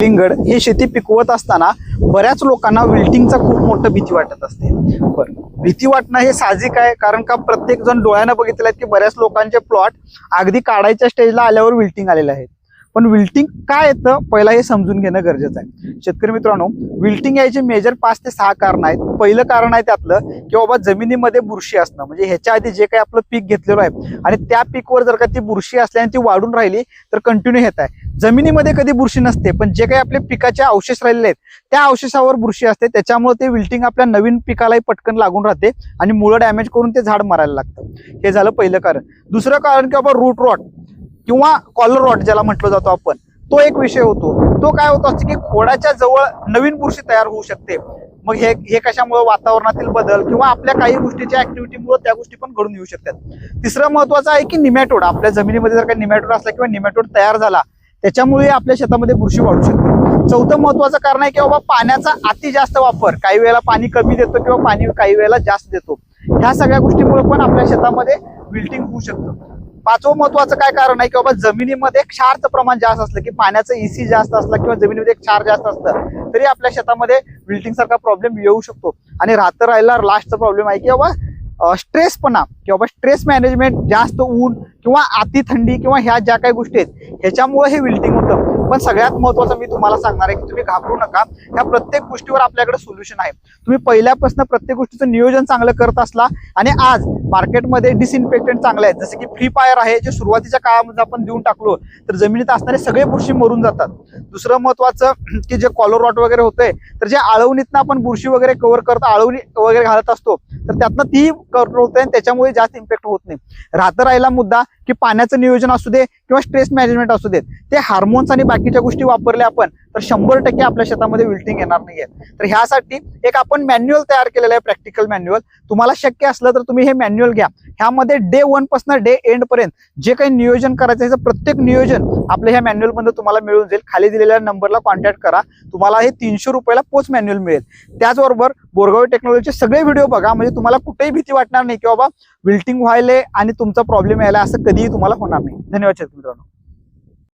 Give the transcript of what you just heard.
लिंगड हे शेती पिकवत असताना बऱ्याच लोकांना विल्टिंगचा खूप मोठं भीती वाटत असते. बरं भीती वाटणं हे साहजिक आहे कारण का प्रत्येक जण डोळ्यानं बघितलं की बऱ्याच लोकांचे प्लॉट अगदी काढायच्या स्टेजला आल्यावर विल्टिंग आलेले आहेत पण विल्टिंग काय येतं पहिला हे समजून घेणं गरजेचं आहे. शेतकरी मित्रांनो विल्टिंग यायचे मेजर पाच ते सहा कारण आहेत. पहिलं कारण आहे त्यातलं की बाबा जमिनीमध्ये बुरशी असणं. म्हणजे ह्याच्या आधी जे काही आपलं पीक घेतलेलं आहे आणि त्या पीकवर जर का ती बुरशी असल्याने ती वाढून राहिली तर कंटिन्यू येत आहे. जमिनीमध्ये कधी बुरशी नसते पण जे काही आपले पिकाचे अवशेष राहिलेले आहेत त्या अवशेषावर बुरशी असते. त्याच्यामुळे ते विल्टिंग आपल्या नवीन पिकालाही पटकन लागून राहते आणि मुळं डॅमेज करून ते झाड मारायला लागतं. हे झालं पहिलं कारण. दुसरं कारण की बाबा रूट रॉट किंवा कॉलर रॉड ज्याला म्हटलं जातो आपण तो एक विषय होतो. तो काय होत असतो की खोडाच्या जवळ नवीन बुरशी तयार होऊ शकते. मग हे हे कशामुळे वातावरणातील बदल किंवा आपल्या काही गोष्टीच्या ऍक्टिव्हिटीमुळे त्या गोष्टी पण घडून येऊ शकतात. तिसरं महत्वाचं आहे की निमॅटोड आपल्या जमिनीमध्ये जर काही निमॅटोड असला किंवा निमॅटोड तयार झाला त्याच्यामुळे आपल्या शेतामध्ये बुरशी वाढू शकते. चौथं महत्वाचं कारण आहे की बाबा पाण्याचा अति जास्त वापर काही वेळेला पाणी कमी देतो किंवा पाणी काही वेळेला जास्त देतो. ह्या सगळ्या गोष्टीमुळे पण आपल्या शेतामध्ये विल्टिंग होऊ शकतं. पाचवं महत्वाचं काय कारण आहे की बाबा जमिनीमध्ये क्षारचं प्रमाण जास्त असलं की पाण्याचं इसी जास्त असलं किंवा जमिनीमध्ये क्षार जास्त असलं तरी आपल्या शेतामध्ये विल्टिंग सारखा प्रॉब्लेम येऊ शकतो. आणि राहतं राहिला लास्टचा प्रॉब्लेम आहे की बाबा स्ट्रेसपणा किंवा बाबा स्ट्रेस मॅनेजमेंट जास्त ऊन किंवा अति थंडी किंवा ह्या ज्या काही गोष्टी आहेत ह्याच्यामुळे हे विल्टिंग होतं. पण सगळ्यात महत्वाचं मी तुम्हाला सांगणार आहे की तुम्ही घाबरू नका. ह्या प्रत्येक गोष्टीवर आपल्याकडे सोल्युशन आहे. तुम्ही पहिल्यापासून प्रत्येक गोष्टीचं नियोजन चांगलं करत असला आणि आज मार्केटमध्ये डिसइन्फेक्टंट चांगले आहेत. जसं की फ्री फायर आहे जे सुरुवातीच्या काळामध्ये आपण देऊन टाकलो तर जमिनीत असणारे सगळे बुरशी मरून जातात. दुसरं महत्वाचं की जे कॉलर रॉट वगैरे होतंय तर जे आळवणीतनं आपण बुरशी वगैरे कव्हर करतो आळवणी वगैरे घालत असतो तर त्यातनं ती कंट्रोल होते आणि त्याच्यामुळे जास्त इम्पॅक्ट होत नाही. राहतं राहिला मुद्दा की पाण्याचं नियोजन असू दे किंवा स्ट्रेस मॅनेजमेंट असू देत ते हार्मोन्स आणि बाकीच्या गोष्टी वापरल्या आपण तर शंभर टक्के आपल्या शेतामध्ये विल्टिंग येणार नाहीये. तर ह्यासाठी एक आपण मॅन्युअल तयार केलेलं आहे प्रॅक्टिकल मॅन्युअल तुम्हाला शक्य असलं तर तुम्ही हे मॅन्युअल घ्या. ह्यामध्ये डे वनपासून डे एंड पर्यंत जे काही नियोजन करायचं आहे, प्रत्येक नियोजन आपल्या ह्या मॅन्युअलमध्ये तुम्हाला मिळून जाईल. खाली दिलेल्या नंबरला कॉन्टॅक्ट करा. तुम्हाला हे तीनशे रुपयाला पोच मॅन्युअल मिळेल. त्याचबरोबर बोरगाव टेक्नॉलॉजीचे सगळे व्हिडिओ बघा. म्हणजे तुम्हाला कुठेही भीती वाटणार नाही की बाबा विल्टिंग व्हायले आणि तुमचा प्रॉब्लेम यायला असं कधीही तुम्हाला होणार नाही. धन्यवाद शेतकरी मित्रांनो.